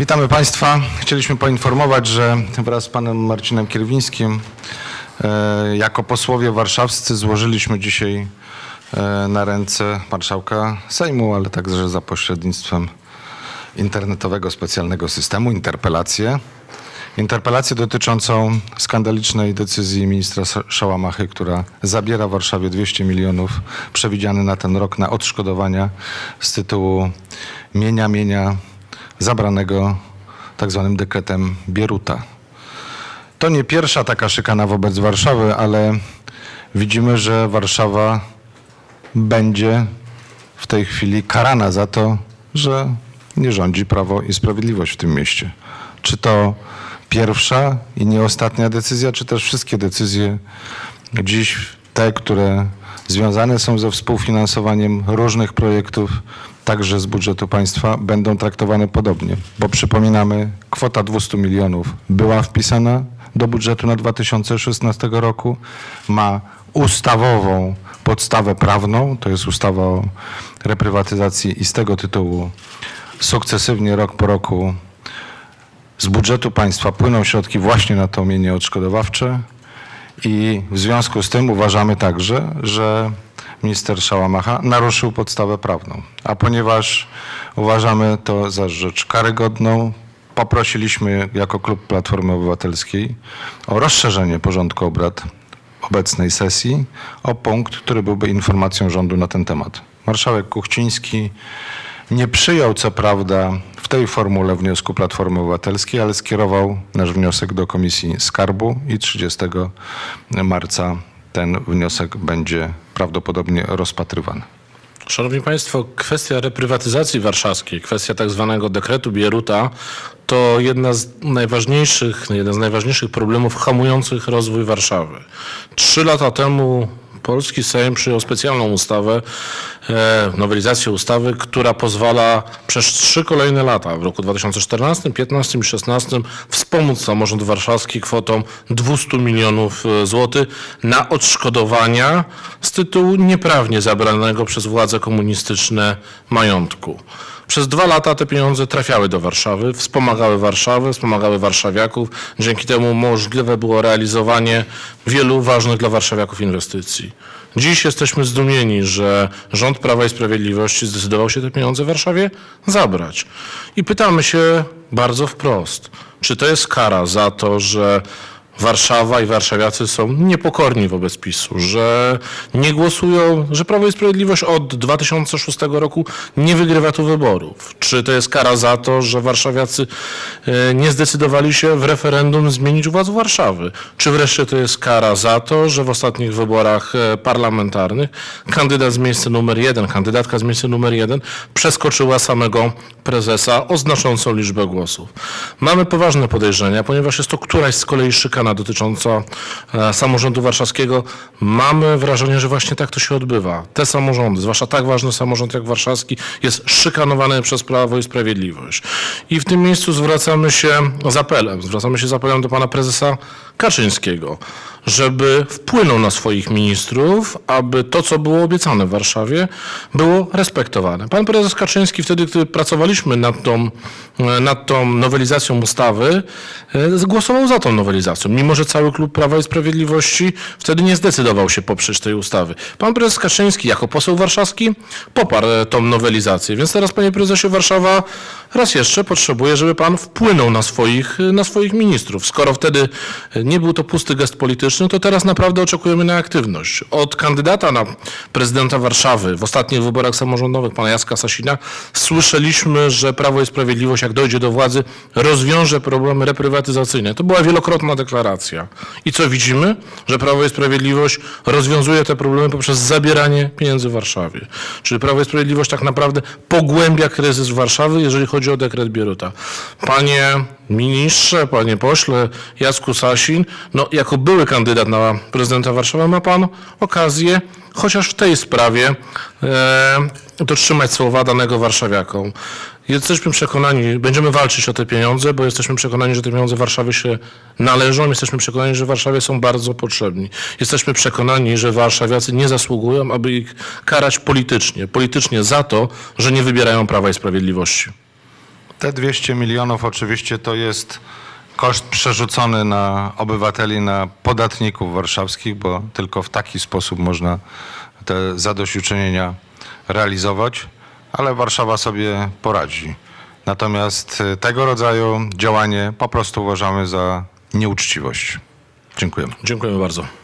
Witamy Państwa. Chcieliśmy poinformować, że wraz z panem Marcinem Kierwińskim e, jako posłowie warszawscy złożyliśmy dzisiaj e, na ręce marszałka Sejmu, ale także za pośrednictwem internetowego specjalnego systemu interpelację. Interpelację dotyczącą skandalicznej decyzji ministra Sz- Szałamachy, która zabiera Warszawie 200 milionów przewidziany na ten rok na odszkodowania z tytułu mienia mienia zabranego tak zwanym dekretem Bieruta. To nie pierwsza taka szykana wobec Warszawy, ale widzimy, że Warszawa będzie w tej chwili karana za to, że nie rządzi Prawo i Sprawiedliwość w tym mieście. Czy to pierwsza i nie ostatnia decyzja, czy też wszystkie decyzje dziś, te, które związane są ze współfinansowaniem różnych projektów, także z budżetu państwa, będą traktowane podobnie. Bo przypominamy, kwota 200 milionów była wpisana do budżetu na 2016 roku, ma ustawową podstawę prawną, to jest ustawa o reprywatyzacji i z tego tytułu sukcesywnie rok po roku z budżetu państwa płyną środki właśnie na to mienie odszkodowawcze i w związku z tym uważamy także, że minister Szałamacha naruszył podstawę prawną. A ponieważ uważamy to za rzecz karygodną, poprosiliśmy jako klub Platformy Obywatelskiej o rozszerzenie porządku obrad obecnej sesji o punkt, który byłby informacją rządu na ten temat. Marszałek Kuchciński nie przyjął co prawda w tej formule wniosku Platformy Obywatelskiej, ale skierował nasz wniosek do Komisji Skarbu i 30 marca ten wniosek będzie prawdopodobnie rozpatrywany. Szanowni Państwo, kwestia reprywatyzacji warszawskiej, kwestia tak zwanego dekretu Bieruta to jedna z najważniejszych, jeden z najważniejszych problemów hamujących rozwój Warszawy. Trzy lata temu polski Sejm przyjął specjalną ustawę, e, nowelizację ustawy, która pozwala przez trzy kolejne lata, w roku 2014, 2015 i 2016 wspomóc samorząd warszawski kwotą 200 milionów e, złotych na odszkodowania z tytułu nieprawnie zabranego przez władze komunistyczne majątku. Przez dwa lata te pieniądze trafiały do Warszawy, wspomagały Warszawę, wspomagały warszawiaków. Dzięki temu możliwe było realizowanie wielu ważnych dla warszawiaków inwestycji. Dziś jesteśmy zdumieni, że rząd Prawa i Sprawiedliwości zdecydował się te pieniądze w Warszawie zabrać. I pytamy się bardzo wprost, czy to jest kara za to, że Warszawa i warszawiacy są niepokorni wobec PiSu, że nie głosują, że Prawo i Sprawiedliwość od 2006 roku nie wygrywa tu wyborów. Czy to jest kara za to, że warszawiacy e, nie zdecydowali się w referendum zmienić władz Warszawy? Czy wreszcie to jest kara za to, że w ostatnich wyborach e, parlamentarnych kandydat z miejsca numer jeden, kandydatka z miejsca numer jeden przeskoczyła samego prezesa o znaczącą liczbę głosów? Mamy poważne podejrzenia, ponieważ jest to któraś z kolei szykana dotycząca e, samorządu warszawskiego. Mamy wrażenie, że właśnie tak to się odbywa. Te samorządy, zwłaszcza tak ważny samorząd jak warszawski, jest szykanowany przez Prawo i Sprawiedliwość. I w tym miejscu zwracamy się z apelem, zwracamy się z apelem do pana prezesa Kaczyńskiego, żeby wpłynął na swoich ministrów, aby to, co było obiecane w Warszawie, było respektowane. Pan prezes Kaczyński wtedy, gdy pracowaliśmy nad tą, e, nad tą nowelizacją ustawy, e, głosował za tą nowelizacją, mimo że cały klub Prawa i Sprawiedliwości wtedy nie zdecydował się poprzeć tej ustawy. Pan prezes Kaczyński jako poseł warszawski poparł e, tą nowelizację, więc teraz, panie prezesie, Warszawa raz jeszcze potrzebuje, żeby pan wpłynął na swoich, na swoich ministrów. Skoro wtedy nie był to pusty gest polityczny, to teraz naprawdę oczekujemy na aktywność. Od kandydata na prezydenta Warszawy w ostatnich wyborach samorządowych, pana Jacka Sasina, słyszeliśmy, że Prawo i Sprawiedliwość, jak dojdzie do władzy, rozwiąże problemy reprywatyzacyjne. To była wielokrotna deklaracja. I co widzimy? Że Prawo i Sprawiedliwość rozwiązuje te problemy poprzez zabieranie pieniędzy Warszawie. Czyli Prawo i Sprawiedliwość tak naprawdę pogłębia kryzys Warszawy, jeżeli chodzi o dekret Bieruta. Panie ministrze, panie pośle Jacku Sasin, no jako były kandydat na prezydenta Warszawy ma pan okazję chociaż w tej sprawie e, dotrzymać słowa danego warszawiakom. Jesteśmy przekonani, będziemy walczyć o te pieniądze, bo jesteśmy przekonani, że te pieniądze Warszawie się należą. Jesteśmy przekonani, że Warszawie są bardzo potrzebni. Jesteśmy przekonani, że warszawiacy nie zasługują, aby ich karać politycznie. Politycznie za to, że nie wybierają Prawa i Sprawiedliwości. Te 200 milionów oczywiście to jest koszt przerzucony na obywateli, na podatników warszawskich, bo tylko w taki sposób można te zadośćuczynienia realizować, ale Warszawa sobie poradzi. Natomiast y, tego rodzaju działanie po prostu uważamy za nieuczciwość. Dziękujemy. Dziękujemy bardzo.